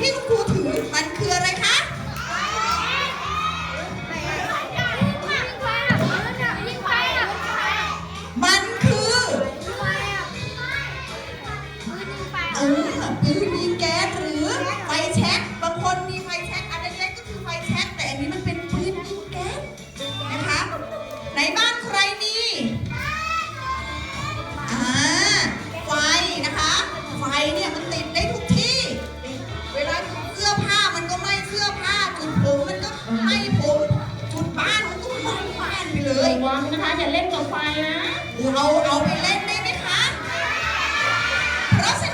Він นะคะอย่าเล่นกับไฟนะเราเอาไปเล่นได้ไหมคะ เพราะฉะ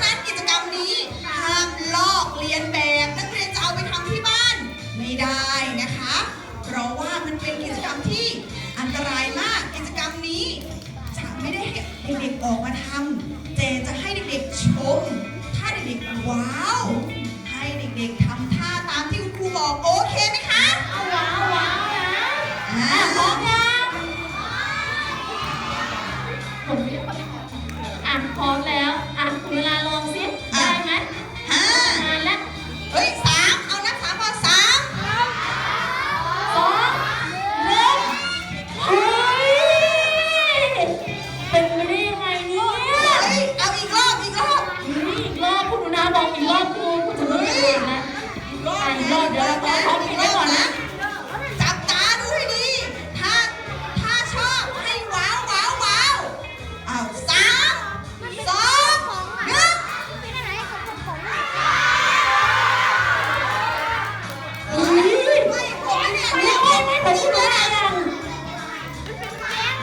นั้น เนี่ยไม่ไม่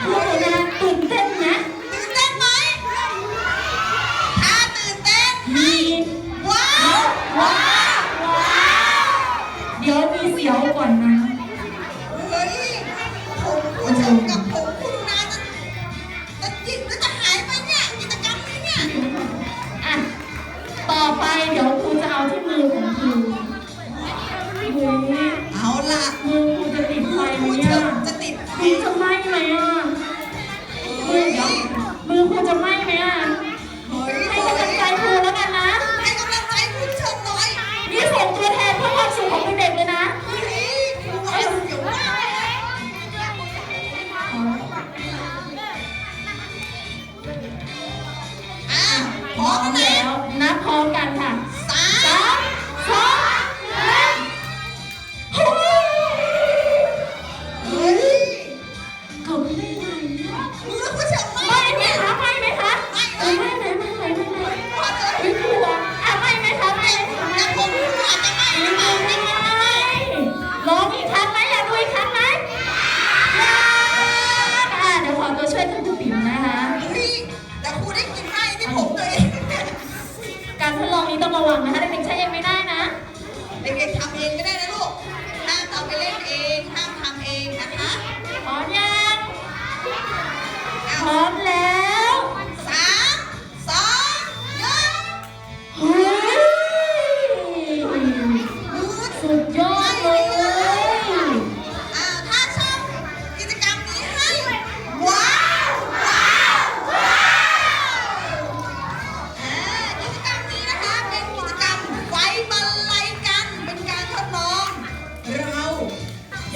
ผมรู้แล้วยังคุณหนูนาตื่นเต้นนะตื่นเต้นไหมถ้าตื่นเต้นมีว้าวว้าวว้าวเดี๋ยวมีเสียวก่อนนะเฮ้ยผมผู้ชมกับผมคุณนาจะจะจิตหรือจะหายไปเนี่ยกิจกรรมนี้เนี่ยอะต่อไปเดี๋ยวครูจะเอาที่มือของ ไหม้ไหมอะมืเฮ้อยเดี๋ยวมือครูจะไหม้ไหมอะเฮ้ยให้เฮ้กำลังใจยครูแล้วกันนะ ให้กำลังใจผู้ชมหน่อยนี่ส่งตัวแทนเพื่อความสุขของเด็กๆเลยนะเฮ้ยครูเอาเสียวมากอะพพร้ร้ออมมไหมแล้วนับพร้อมกันค่ะ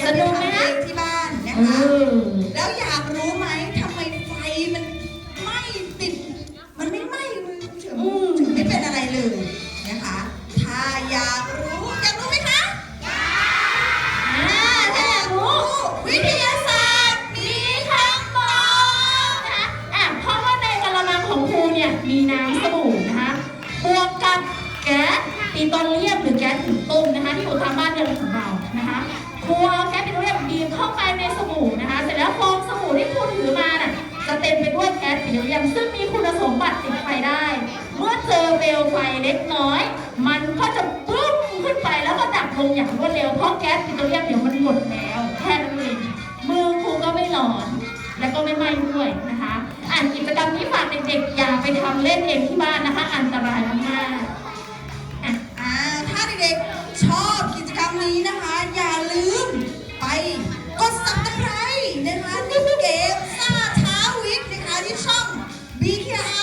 อยากจะทำเองที่บ้านนะเอคะอแล้วอยากรู้ไหมทำไมไฟมันไม่ติด มันไม่ไหม้มือถึงอืมถึงไม่เป็นอะไรเลยนะคะ ถ้าอยากรู้อยากรู้ไหมคะอ่าถ้าอยากรู้วิทยาศาสตร์มีคำตอบนะคะอะเพราะว่าในกระมังของครูเนี่ยมีน้ำสบู่นะคะบวกกับแก๊สปิโตรเลียมหรือแก๊สถุงต้มนะคะ ที่อยู่ตามบ้านเรือนของเรานะคะ ครูเอาแก๊สปิโตเลียมบีบเข้าไปในสบู่นะคะ เสร็จแล้วฟองสบู่ที่ครูถือมาน่ะจะเต็มไปด้วยแก๊สปิโตรเลียม ซึ่งมีคุณสมบัติติดไฟได้ เมื่อเจอเปลวไฟเล็กน้อย มันก็จะปุ้มขึ้นไปแล้วก็ดับลงอย่างรวดเร็วเพราะแก๊สปิโตเลียมเดี๋ยวมันหมดแล้วแค่นั้นเองมือครูก็ไม่ร้อนแล้วก็ไม่ไหม้ด้วยนะคะ อ่านกิจกรรมนี้ฝากเด็กๆอย่าไปทำเล่นเองที่บ้านนะคะ อันตรายมากๆ BKR น